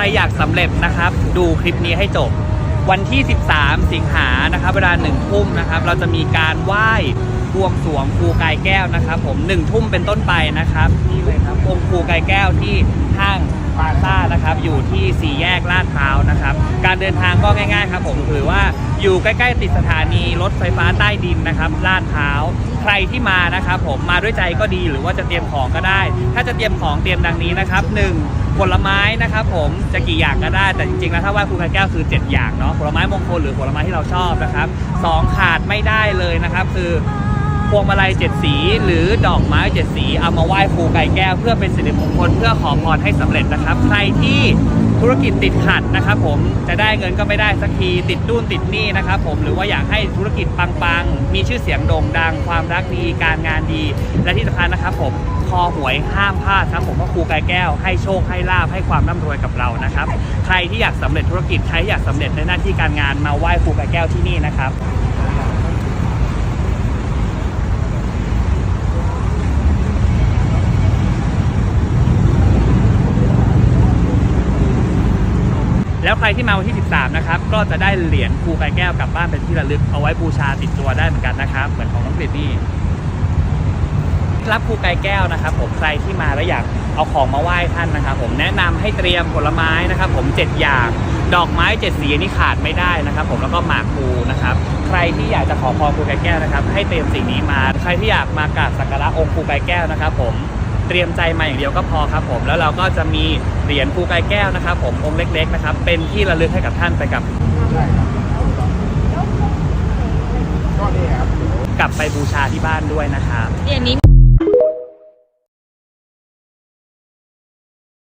รอยากสำเร็จนะครับ ดูคลิปนี้ให้จบ วันที่ 13 สิงหานะครับเวลาหนึ่งทุ่มนะครับ เราจะมีการไหว้บวงสรวงครูกายแก้วนะครับ ผมหนึ่งทุ่มเป็นต้นไปนะครับนี่เลยครับองค์ครูกายแก้วที่ห้างพาซ่านะครับอยู่ที่สี่แยกลาดพร้าวนะครับ การเดินทางก็ง่ายๆครับผมถือว่าอยู่ใกล้ๆติดสถานีรถไฟฟ้าใต้ดินนะครับลาดพร้าวใครที่มานะครับ ผมมาด้วยใจก็ดีหรือว่าจะเตรียมของก็ได้ ถ้าจะเตรียมของเตรียมดังนี้นะครับหนึ่ง ผลไม้นะครับผมจะกี่อย่างก็ได้แต่จริงๆแล้วถ้าไหว้ครูกายแก้วคือ 7 อย่างเนาะผลไม้มงคลหรือผลไม้ที่เราชอบนะครับสองขาดไม่ได้เลยนะครับ คือพวงมาลัยเจ็ดสี หรือดอกไม้เจ็ดสีเอามาไหว้ครูไก่แก้วเพื่อเป็นสิริมงคลเพื่อขอพรให้สำเร็จนะครับ ใครที่ ธุรกิจติดขัดนะครับผมจะได้เงินก็ไม่ได้สักทีติดดุ้นติดหนี้นะครับผมหรือว่าอยากให้ธุรกิจปังๆ มีชื่อเสียงโด่งดัง ความรักดีการงานดี และที่สำคัญนะครับผมคอหวยห้ามพลาดครับผมว่าครูกายแก้วให้โชคให้ลาบให้ความร่ำรวยกับเรานะครับ ใครที่อยากสำเร็จธุรกิจใครที่อยากสำเร็จในหน้าที่การงานมาไหว้ครูกายแก้วที่นี่นะครับ ใครที่มาวันที่ 13 นะครับ ก็จะได้เหรียญครูกายแก้วกลับบ้านเป็นที่ระลึกเอาไว้บูชาติดตัวได้เหมือนกันนะครับ เหมือนของน้องกฤษนี่รับครูกายแก้วนะครับ ผมใครที่มาแล้วอยากเอาของมาไหว้ท่านนะครับ ผมแนะนำให้เตรียมผลไม้นะครับ ผม 7 อย่างดอกไม้เจ็ดสีนี้ขาดไม่ได้นะครับ ผมแล้วก็หมากพลูนะครับ ใครที่อยากจะขอพรครูกายแก้วนะครับ ให้เตรียมสิ่งนี้มา ใครที่อยากมากราบสักการะองค์ครูกายแก้วนะครับ ผม เตรียมใจมาอย่างเดียวก็พอครับผมแล้วเราก็จะมีเหรียญภูไกายแก้วนะครับ ผมองค์เล็ก ๆ นะครับ เป็นที่ระลึกให้กับท่านไปกับก็นี่ครับกลับไปบูชาที่บ้านด้วยนะครับเหรียญนี้